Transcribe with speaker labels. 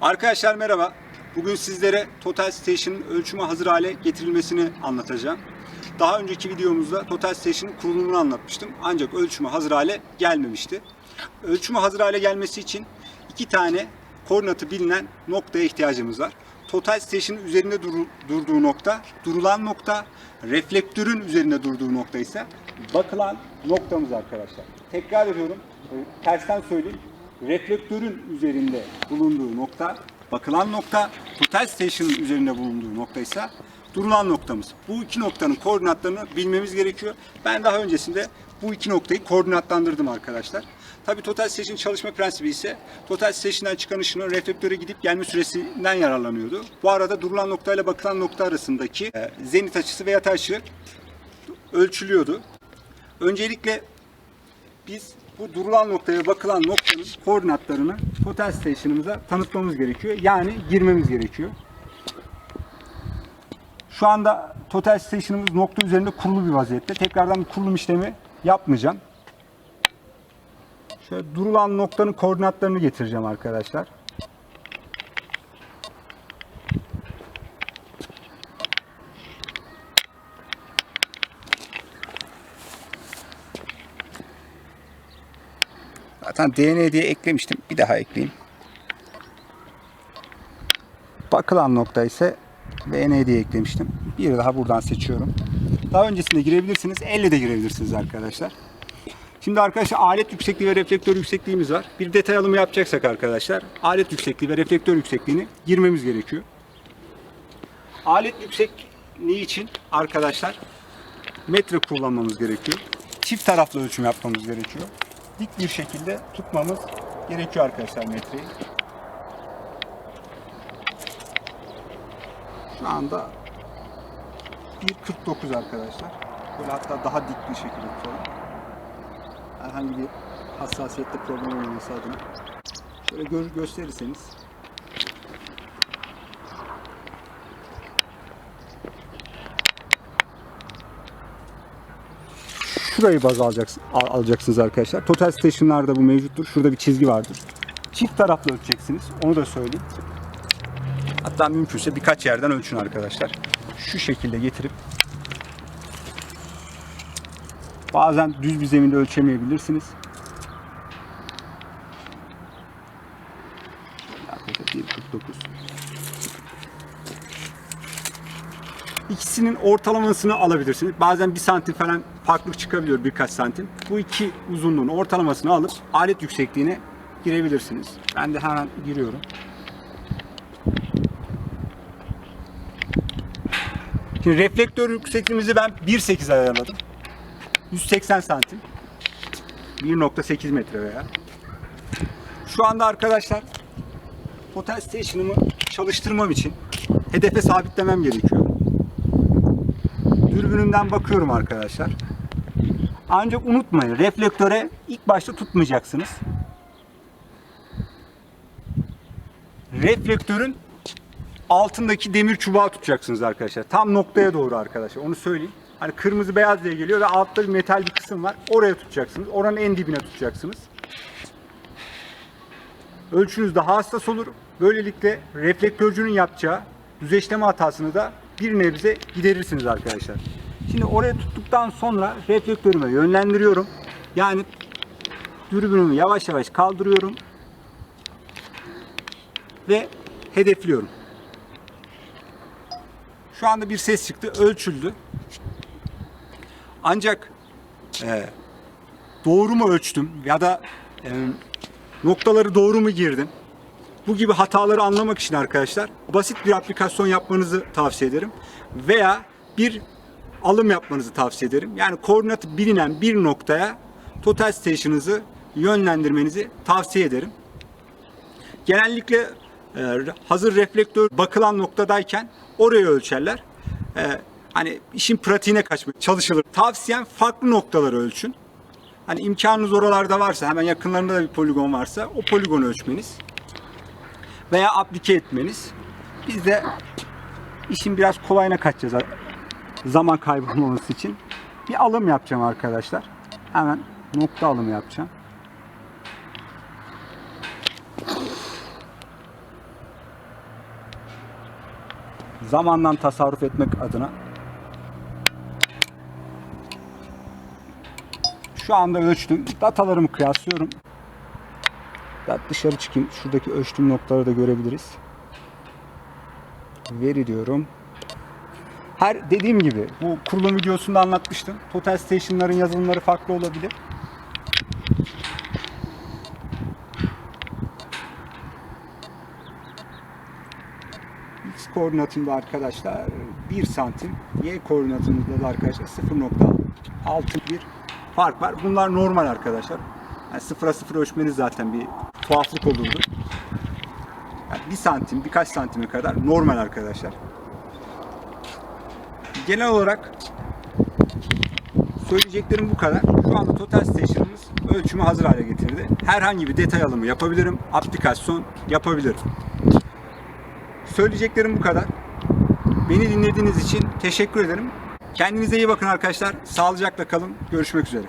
Speaker 1: Arkadaşlar merhaba. Bugün sizlere Total Station'ın ölçüme hazır hale getirilmesini anlatacağım. Daha önceki videomuzda Total Station'ın kurulumunu anlatmıştım. Ancak ölçüme hazır hale gelmemişti. Ölçüme hazır hale gelmesi için iki tane koordinatı bilinen noktaya ihtiyacımız var. Total Station'ın üzerinde duru- durduğu nokta, durulan nokta, reflektörün üzerinde durduğu nokta ise bakılan noktamız arkadaşlar. Tekrar ediyorum, tersten söyleyeyim. Reflektörün üzerinde bulunduğu nokta, bakılan nokta, Total Station'ın üzerinde bulunduğu nokta ise durulan noktamız. Bu iki noktanın koordinatlarını bilmemiz gerekiyor. Ben daha öncesinde bu iki noktayı koordinatlandırdım arkadaşlar. Tabii Total Station çalışma prensibi ise Total Station'dan çıkan ışının reflektöre gidip gelme süresinden yararlanıyordu. Bu arada durulan nokta ile bakılan nokta arasındaki e, zenit açısı ve yatay açı ölçülüyordu. Öncelikle biz bu durulan noktaya bakılan noktanın koordinatlarını Total Station'ımıza tanıtmamız gerekiyor. Yani girmemiz gerekiyor. Şu anda Total Station'ımız nokta üzerinde kurulu bir vaziyette. Tekrardan bir kurulum işlemi yapmayacağım. Şöyle durulan noktanın koordinatlarını getireceğim arkadaşlar. Zaten DNA diye eklemiştim. Bir daha ekleyeyim. Bakılan nokta ise DNA diye eklemiştim. Bir daha buradan seçiyorum. Daha öncesinde girebilirsiniz. Elle de girebilirsiniz arkadaşlar. Şimdi arkadaşlar alet yüksekliği ve reflektör yüksekliğimiz var. Bir detay alımı yapacaksak arkadaşlar alet yüksekliği ve reflektör yüksekliğini girmemiz gerekiyor. Alet yüksekliği için arkadaşlar metre kullanmamız gerekiyor. Çift taraflı ölçüm yapmamız gerekiyor. Dik bir şekilde tutmamız gerekiyor arkadaşlar metreyi. Şu anda 1.49 arkadaşlar. Böyle hatta daha dik bir şekilde tutalım. Herhangi bir hassasiyette problem olmaması adına. Şöyle gö- gösterirseniz. Şurayı baz alacaksın, al- alacaksınız arkadaşlar. Total Station'larda bu mevcuttur. Şurada bir çizgi vardır. Çift taraflı ölçeceksiniz. Onu da söyleyeyim. Hatta mümkünse birkaç yerden ölçün arkadaşlar. Şu şekilde getirip bazen düz bir zeminde ölçemeyebilirsiniz. Arkadaşlar 1.49 İkisinin ortalamasını alabilirsiniz. Bazen bir santim falan farklılık çıkabiliyor birkaç santim. Bu iki uzunluğun ortalamasını alıp alet yüksekliğine girebilirsiniz. Ben de hemen giriyorum. Şimdi reflektör yüksekliğimizi ben 1.8 ayarladım. 180 santim. 1.8 metre veya. Şu anda arkadaşlar Total Station'ımı çalıştırmam için hedefe sabitlemem gerekiyor. Dürbünümden bakıyorum arkadaşlar. Ancak unutmayın reflektöre ilk başta tutmayacaksınız. Reflektörün altındaki demir çubuğa tutacaksınız arkadaşlar. Tam noktaya doğru arkadaşlar. Onu söyleyeyim. Hani kırmızı beyaz diye geliyor ve altta bir metal bir kısım var. Oraya tutacaksınız. Oranın en dibine tutacaksınız. Ölçünüz daha hassas olur. Böylelikle reflektörcünün yapacağı düzeşleme hatasını da bir nebze giderirsiniz arkadaşlar. Şimdi oraya tuttuktan sonra reflektörümü yönlendiriyorum. Yani dürbünümü yavaş yavaş kaldırıyorum ve hedefliyorum. Şu anda bir ses çıktı, ölçüldü. Ancak e, doğru mu ölçtüm ya da e, noktaları doğru mu girdim? Bu gibi hataları anlamak için arkadaşlar basit bir aplikasyon yapmanızı tavsiye ederim. Veya bir alım yapmanızı tavsiye ederim. Yani koordinatı bilinen bir noktaya Total Station'ınızı yönlendirmenizi tavsiye ederim. Genellikle e, hazır reflektör bakılan noktadayken oraya ölçerler. E, hani işin pratiğine kaçmaya çalışılır. Tavsiyem farklı noktaları ölçün. Hani imkanınız oralarda varsa, hemen yakınlarında da bir poligon varsa o poligonu ölçmeniz veya aplike etmeniz. Biz de işin biraz kolayına kaçacağız zaman kaybolmaması için. Bir alım yapacağım arkadaşlar. Hemen nokta alımı yapacağım. Zamandan tasarruf etmek adına. Şu anda ölçtüm. Datalarımı kıyaslıyorum. Ben dışarı çıkayım. Şuradaki ölçtüğüm noktaları da görebiliriz. Veri diyorum. Her dediğim gibi bu kurulum videosunda anlatmıştım. Total Station'ların yazılımları farklı olabilir. X koordinatında arkadaşlar 1 santim. Y koordinatında da arkadaşlar 0.6 bir fark var. Bunlar normal arkadaşlar. Yani sıfıra sıfır ölçmeniz zaten bir tuhaflık olurdu. Yani 1 santim, birkaç santime kadar normal arkadaşlar. Genel olarak söyleyeceklerim bu kadar. Şu anda Total Station'ımız ölçümü hazır hale getirdi. Herhangi bir detay alımı yapabilirim. Aplikasyon yapabilirim. Söyleyeceklerim bu kadar. Beni dinlediğiniz için teşekkür ederim. Kendinize iyi bakın arkadaşlar. Sağlıcakla kalın. Görüşmek üzere.